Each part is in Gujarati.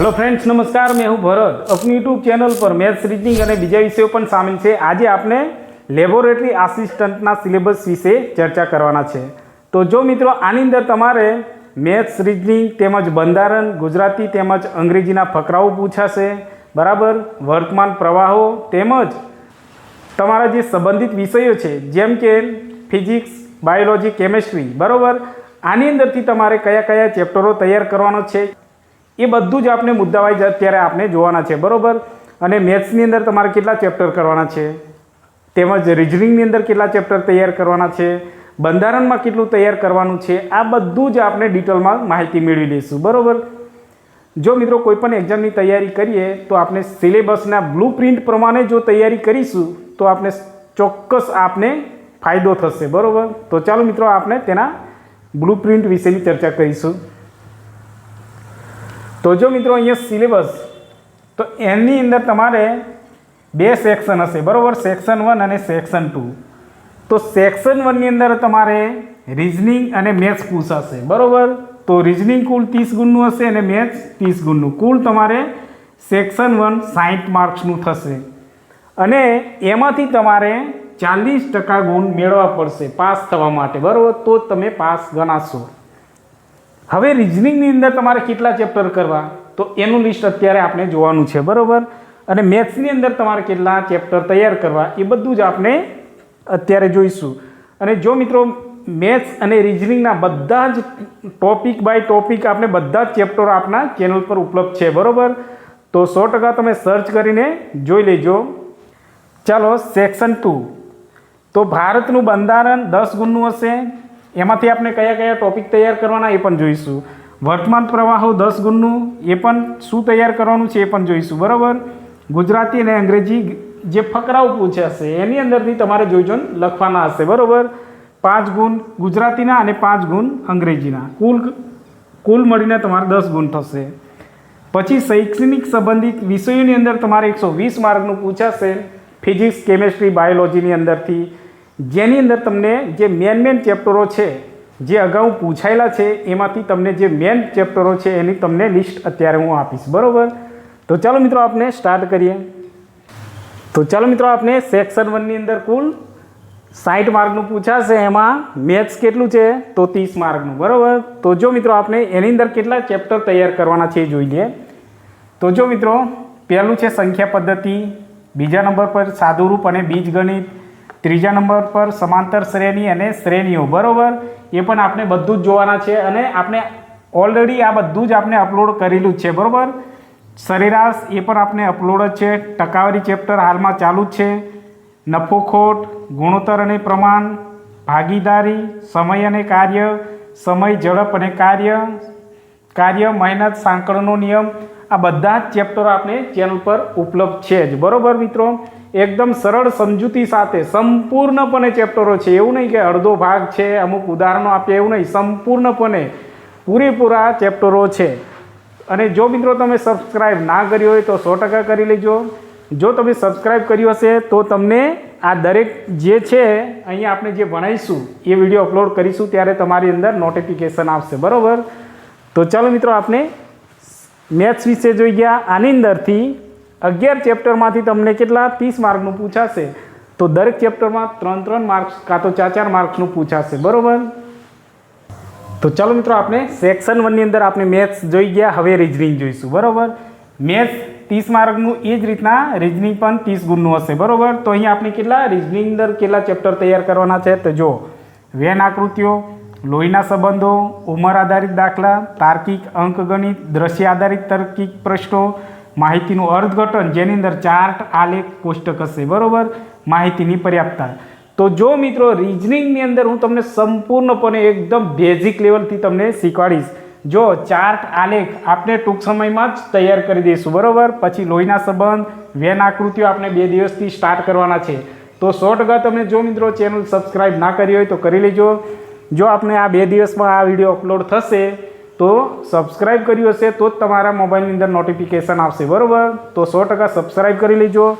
હેલો ફ્રેન્ડ્સ નમસ્કાર. મેં હું ભરત. અપની યુટ્યુબ ચેનલ પર મેથ્સ રીઝનિંગ અને બીજા વિષયો પણ સામેલ છે. આજે આપણે લેબોરેટરી આસિસ્ટન્ટના સિલેબસ વિશે ચર્ચા કરવાના છે. તો જો મિત્રો, આની અંદર તમારે મેથ્સ રીઝનિંગ તેમજ બંધારણ, ગુજરાતી તેમજ અંગ્રેજીના ફકરાઓ પૂછાશે. બરાબર? વર્તમાન પ્રવાહો તેમજ તમારા જે સંબંધિત વિષયો છે, જેમ કે ફિઝિક્સ બાયોલોજી કેમેસ્ટ્રી બરાબર? આની અંદરથી તમારે કયા કયા ચેપ્ટરો તૈયાર કરવાનો છે? એ બધું જ આપણે મુદ્દાવાઇઝ અત્યારે આપણે જોવાના છે, બરાબર? અને મેથ્સની અંદર તમારે કેટલા ચેપ્ટર કરવાના છે? તેમજ રિઝનિંગની અંદર કેટલા ચેપ્ટર તૈયાર કરવાના છે? બંધારણમાં કેટલું તૈયાર કરવાનું છે? આ બધું જ આપણે ડિટેલમાં માહિતી મેળવી લઈશું બરાબર? જો મિત્રો કોઈ પણ એક્ઝામની તૈયારી કરીએ, તો આપણે સિલેબસના બ્લુ પ્રિન્ટ પ્રમાણે જો તૈયારી કરીશું, તો આપણે ચોક્કસ આપને ફાયદો થશે, બરાબર? તો ચાલો મિત્રો, આપણે તેના બ્લુ પ્રિન્ટ વિશેની ચર્ચા કરીશું. તો જો મિત્રો અહીંયા સિલેબસ તો એની અંદર તમારે બે સેક્શન હશે. બરાબર? સેક્શન વન અને સેક્શન ટુ તો સેક્શન વનની અંદર તમારે રિઝનિંગ અને મેથ્સ પૂછાશે બરાબર? તો રિઝનિંગ કુલ ત્રીસ ગુણનું હશે અને મેથ્સ ત્રીસ ગુણનું. કુલ તમારે સેક્શન વન સાઠ માર્ક્સનું થશે. અને એમાંથી તમારે ચાલીસ ટકા ગુણ મેળવવા પડશે પાસ થવા માટે. બરાબર? તો તમે પાસ ગણાશો. હવે રિઝનિંગની અંદર તમારે કેટલા ચેપ્ટર કરવા? તો એનું લિસ્ટ અત્યારે આપણે જોવાનું છે, બરાબર? અને મેથ્સની અંદર તમારે કેટલા ચેપ્ટર તૈયાર કરવા? એ બધું જ આપણે અત્યારે જોઈશું. અને જો મિત્રો મેથ્સ અને રિઝનિંગના બધા જ ટોપિક બાય ટોપિક આપણે બધા જ ચેપ્ટરો આપણા ચેનલ પર ઉપલબ્ધ છે, બરાબર? તો સો ટકા તમે સર્ચ કરીને જોઈ લેજો. ચાલો સેક્શન ટુ તો ભારતનું બંધારણ દસ ગુણનું હશે. એમાંથી આપણે કયા કયા ટોપિક તૈયાર કરવાના એ પણ જોઈશું. વર્તમાન પ્રવાહો દસ ગુણનું, એ પણ શું તૈયાર કરવાનું છે એ પણ જોઈશું, બરાબર? ગુજરાતી અને અંગ્રેજી જે ફકરાઓ પૂછાશે એની અંદરથી તમારે જોઈજો લખવાના હશે, બરાબર? પાંચ ગુણ ગુજરાતીના અને પાંચ ગુણ અંગ્રેજીના. કુલ કુલ મળીને તમારે દસ ગુણ થશે. પછી શૈક્ષણિક સંબંધિત વિષયોની અંદર તમારે એકસો વીસ માર્કનું પૂછાશે. ફિઝિક્સ, કેમેસ્ટ્રી, બાયોલોજીની અંદરથી. જેની અંદર તમને જે મેન મેન ચેપ્ટરો છે, જે અગાઉ પૂછાયેલા છે, એમાંથી તમને જે મેન ચેપ્ટરો છે, એની તમને લિસ્ટ અત્યારે હું આપીશ. બરાબર? તો ચાલો મિત્રો આપણે સ્ટાર્ટ કરીએ. તો ચાલો મિત્રો આપણે સેક્શન વનની અંદર કુલ સાઠ માર્કનું પૂછાશે. એમાં મેથ્સ કેટલું છે? તો ત્રીસ માર્કનું. બરાબર? તો જો મિત્રો આપણે એની અંદર કેટલા ચેપ્ટર તૈયાર કરવાના છે એ જોઈ લઈએ તો જો મિત્રો, પહેલું છે સંખ્યા પદ્ધતિ, બીજા નંબર પર સાદુરૂપ અને બીજગણિત ત્રીજા નંબર પર સમાંતર શ્રેણી અને શ્રેણીઓ, બરાબર? એ પણ આપણે બધું જ જોવાના છે અને આપણે ઓલરેડી આ બધું જ આપણે અપલોડ કરેલું જ છે, બરાબર? સરેરાશ એ પણ આપણે અપલોડ જ છે. ટકાવારી ચેપ્ટર હાલમાં ચાલુ જ છે. નફો ખોટ, ગુણોત્તર અને પ્રમાણ, ભાગીદારી, સમય અને કાર્ય, સમય, ઝડપ અને કાર્ય કાર્ય, મહેનત, સાંકળનો નિયમ, આ બધા જ ચેપ્ટરો આપણે ચેનલ પર ઉપલબ્ધ છે જ. બરાબર મિત્રો? એકદમ સરળ સમજૂતી સાથે, સંપૂર્ણપણે ચેપ્ટરો છે. એવું નહીં કે અડધો ભાગ છે, અમુક ઉદાહરણો આપીએ, એવું નહીં. સંપૂર્ણપણે પૂરેપૂરા ચેપ્ટરો છે. અને જો મિત્રો તમે સબસ્ક્રાઈબ ના કર્યો હોય તો સો ટકા કરી લેજો. જો તમે સબસ્ક્રાઈબ કર્યું હશે તો તમને આ દરેક જે છે, અહીંયા આપણે જે ભણાવીશું એ વીડિયો અપલોડ કરીશું ત્યારે તમારી અંદર નોટિફિકેશન આવશે. બરાબર? તો ચાલો મિત્રો આપણે મેથ્સ વિશે જોઈ ગયા. આની અંદરથી અગિયાર ચેપ્ટરમાંથી તમને કેટલા? ત્રીસ માર્કનું પૂછાશે. તો દરેક ચેપ્ટરમાં ત્રણ ત્રણ માર્ક્સ કાં તો ચાર ચાર માર્ક્સનું પૂછાશે. બરાબર? તો ચાલો મિત્રો, આપણે સેક્શન વનની અંદર આપણે મેથ્સ જોઈ ગયા. હવે રિઝનિંગ જોઈશું. બરાબર? મેથ્સ ત્રીસ માર્કનું એ જ રીતના રિઝનિંગ પણ ત્રીસ ગુણનું હશે. બરાબર? તો અહીંયા આપણે કેટલા? રિઝનિંગ અંદર કેટલા ચેપ્ટર તૈયાર કરવાના છે? તો જો, વેન આકૃતિઓ, લોહીના સંબંધો, ઉંમર આધારિત દાખલા, તાર્કિક અંકગણિત, દ્રશ્ય આધારિત તાર્કિક પ્રશ્નો માહિતીનું અર્થઘટન જેની અંદર ચાર્ટ, આલેખ, કોષ્ટક હશે, બરાબર? માહિતીની પર્યાપ્તતા. તો જો મિત્રો રિઝનિંગની અંદર હું તમને સંપૂર્ણપણે એકદમ બેઝિક લેવલથી તમને શીખવાડીશ. જો ચાર્ટ, આલેખ આપણે ટૂંક સમયમાં જ તૈયાર કરી દઈશું, બરાબર? પછી લોહીના સંબંધ, વેન આકૃતિઓ આપણે બે દિવસથી સ્ટાર્ટ કરવાના છે. તો સો ટકા તમે જો મિત્રો ચેનલ સબસ્ક્રાઈબ ના કરી હોય તો કરી લેજો. જો આપણે આ બે દિવસમાં આ વીડિયો અપલોડ થશે તો સબસ્ક્રાઈબ કર્યું હશે તો જ તમારા મોબાઈલની અંદર નોટિફિકેશન આવશે, બરાબર? તો સો ટકા સબસ્ક્રાઈબ કરી લેજો.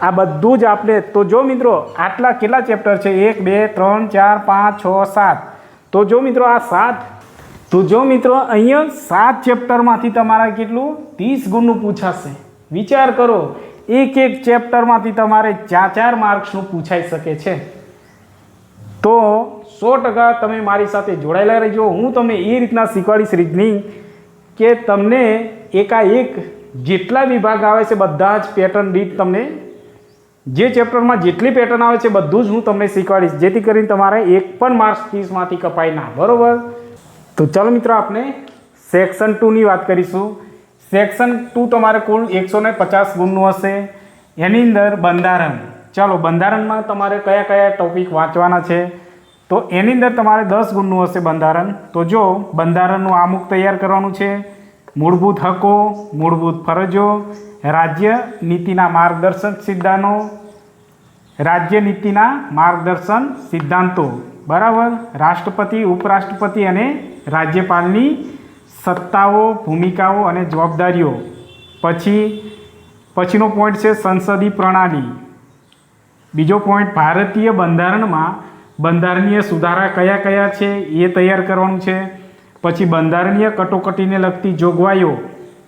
આ બધું જ આપણે તો જો મિત્રો, આટલા કેટલા ચેપ્ટર છે? એક, બે, ત્રણ, ચાર, પાંચ, છ, સાત. તો જો મિત્રો, આ સાત, તો જો મિત્રો, અહીંયા સાત ચેપ્ટરમાંથી તમારા કેટલું? ત્રીસ ગુણનું પૂછાશે. વિચાર કરો, એક એક ચેપ્ટરમાંથી તમારે ચાર ચાર માર્ક્સનું પૂછાઈ શકે છે. તો સો ટકા તમે મારી સાથે જોડાયેલા રહેજો. હું તમને એ રીતના શીખવાડીશ રિઝનિંગ કે તમને એકાએક જેટલા વિભાગ આવે છે, બધા જ પેટર્ન દીઠ તમને જે ચેપ્ટરમાં જેટલી પેટર્ન આવે છે, બધું જ હું તમને શીખવાડીશ. જેથી કરીને તમારે એક પણ માર્ક્સ ત્રીસમાંથી કપાય ના. બરાબર? તો ચાલો મિત્રો, આપણે સેક્શન ટુની વાત કરીશું. સેક્શન ટુ તમારે કુલ એકસો ને પચાસ ગુણનું હશે. એની અંદર બંધારણ. ચાલો, બંધારણમાં તમારે કયા કયા ટોપિક વાંચવાના છે? તો એની અંદર તમારે દસ ગુણનું હશે બંધારણ. તો જો બંધારણનું આમુખ તૈયાર કરવાનું છે, મૂળભૂત હકો, મૂળભૂત ફરજો, રાજ્ય નીતિના માર્ગદર્શક સિદ્ધાંતો, રાજ્ય નીતિના માર્ગદર્શન સિદ્ધાંતો. બરાબર? રાષ્ટ્રપતિ, ઉપરાષ્ટ્રપતિ અને રાજ્યપાલની સત્તાઓ, ભૂમિકાઓ અને જવાબદારીઓ. પછી, પછીનો પોઈન્ટ છે સંસદીય પ્રણાલી. બીજો પોઈન્ટ ભારતીય બંધારણમાં બંધારણીય સુધારા કયા કયા છે એ તૈયાર કરવાનું છે. પછી બંધારણીય કટોકટીને લગતી જોગવાઈઓ.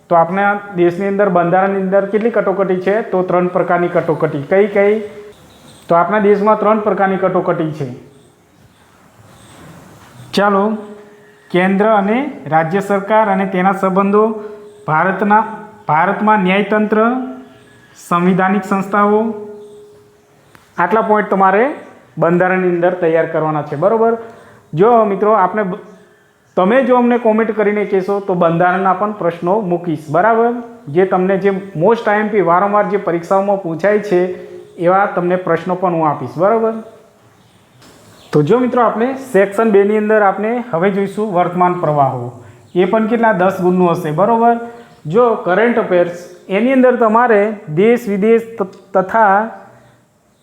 તો આપણા દેશની અંદર, બંધારણની અંદર કેટલી કટોકટી છે? તો ત્રણ પ્રકારની કટોકટી. કઈ કઈ? તો આપણા દેશમાં ત્રણ પ્રકારની કટોકટી છે. ચાલો, કેન્દ્ર અને રાજ્ય સરકાર અને તેના સંબંધો, ભારતના, ભારતમાં ન્યાયતંત્ર, સંવિધાનિક સંસ્થાઓ. આટલા પોઈન્ટ તમારે બંધારણની અંદર તૈયાર કરવાના છે. બરાબર? જો મિત્રો આપણે તમે જો અમને કોમેન્ટ કરીને કહેશો, તો બંધારણના પણ પ્રશ્નો મૂકીશ. બરાબર? જે તમને જે મોસ્ટ આઈએમપી વારંવાર જે પરીક્ષાઓમાં પૂછાય છે, એવા તમને પ્રશ્નો પણ હું આપીશ. બરાબર? તો જો મિત્રો, આપણે સેક્શન બેની અંદર આપણે હવે જોઈશું વર્તમાન પ્રવાહો. એ પણ કેટલા? દસ ગુણનું હશે. બરાબર? જો કરંટ અફેર્સ એની અંદર તમારે દેશ વિદેશ તથા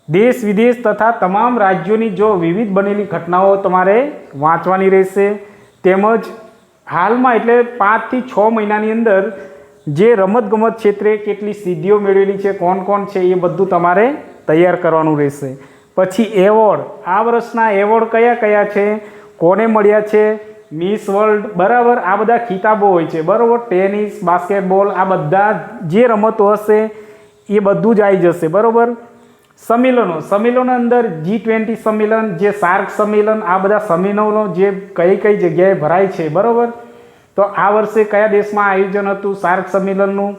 દેશ, વિદેશ તથા તમામ રાજ્યોની જો વિવિધ બનેલી ઘટનાઓ તમારે વાંચવાની રહેશે, તેમજ હાલમાં એટલે પાંચથી છ મહિનાની અંદર જે રમતગમત ક્ષેત્રે કેટલી સિદ્ધિઓ મેળવેલી છે, કોણ કોણ છે, એ બધું તમારે તૈયાર કરવાનું રહેશે. પછી એવોર્ડ, આ વર્ષના એવોર્ડ કયા કયા છે, કોને મળ્યા છે, મિસ વર્લ્ડ, બરાબર, આ બધા ખિતાબો હોય છે, બરાબર, ટેનિસ, બાસ્કેટબોલ, આ બધા જે રમતો હશે, એ બધું જ આવી જશે, બરાબર? સંમેલનો સંમેલનો અંદર જી ટ્વેન્ટી સંમેલન, જે સાર્ક સંમેલન, આ બધા સંમેલનો જે કઈ કઈ જગ્યાએ ભરાય છે, બરાબર? તો આ વર્ષે કયા દેશમાં આયોજન હતું, સાર્ક સંમેલનનું?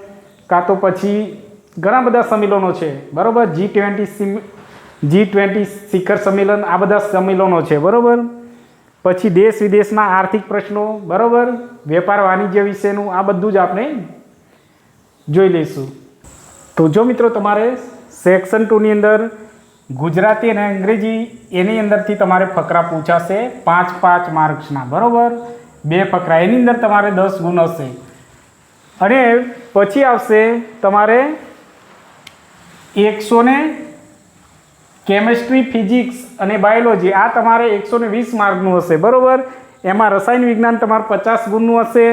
કાં તો પછી ઘણા બધા સંમેલનો છે, બરાબર? જી ટ્વેન્ટી જી ટ્વેન્ટી શિખર સંમેલન, આ બધા સંમેલનો છે, બરાબર? પછી દેશ વિદેશના આર્થિક પ્રશ્નો, બરાબર? વેપાર વાણિજ્ય વિશેનું આ બધું જ આપણે જોઈ લઈશું. તો જો મિત્રો તમારે સેક્શન ટુની અંદર ગુજરાતી અને અંગ્રેજી એની અંદરથી તમારે ફકરા પૂછાશે. પાંચ પાંચ માર્ક્સના, બરાબર? બે ફકરા, એની અંદર તમારે દસ ગુણ હશે. અને પછી આવશે તમારે એકસો ને કેમેસ્ટ્રી, ફિઝિક્સ અને બાયોલોજી. આ તમારે એકસો ને વીસ માર્કનું હશે, બરાબર? એમાં રસાયણ વિજ્ઞાન તમારે પચાસ ગુણનું હશે.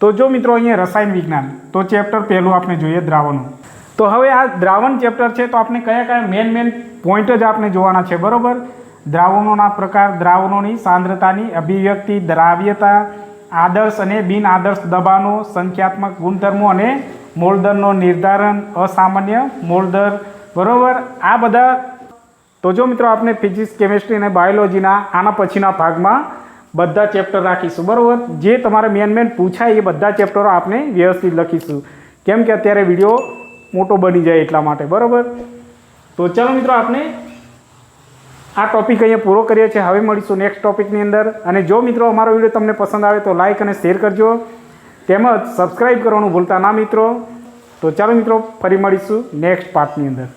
તો જો મિત્રો અહીંયા રસાયણ વિજ્ઞાન, તો ચેપ્ટર પહેલું આપણે જોઈએ દ્રાવણો તો હવે આ દ્રાવણ ચેપ્ટર છે તો આપણે કયા કયા મેન મેન પોઈન્ટ જ આપણે જોવાના છે, બરાબર? દ્રાવણોના પ્રકાર, દ્રાવણોની સાંદ્રતાની અભિવ્યક્તિ, દ્રાવ્યતા, આદર્શ અને બિન આદર્શ દબાણો, સંખ્યાત્મક ગુણધર્મો અને મોલદરનો નિર્ધારણ, અસામાન્ય મોલદર, બરાબર? આ બધા તો જો મિત્રો આપણે ફિઝિક્સ કેમિસ્ટ્રી અને બાયોલોજીના આના પછીના ભાગમાં બધા ચેપ્ટર રાખીશું, બરાબર? જે તમારે મેન મેન પૂછાય એ બધા ચેપ્ટરો આપણે વ્યવસ્થિત લખીશું. કેમ કે અત્યારે વીડિયો મોટો બની જાય એટલા માટે, બરાબર? તો ચાલો મિત્રો, આપણે આ ટોપિક અહીંયા પૂરો કરીએ છીએ. હવે મળીશું નેક્સ્ટ ટોપિકની અંદર. અને જો મિત્રો અમારો વીડિયો તમને પસંદ આવે તો લાઇક અને શેર કરજો. તેમજ સબસ્ક્રાઈબ કરવાનું ભૂલતા ના મિત્રો. તો ચાલો મિત્રો, ફરી મળીશું નેક્સ્ટ પાર્ટની અંદર.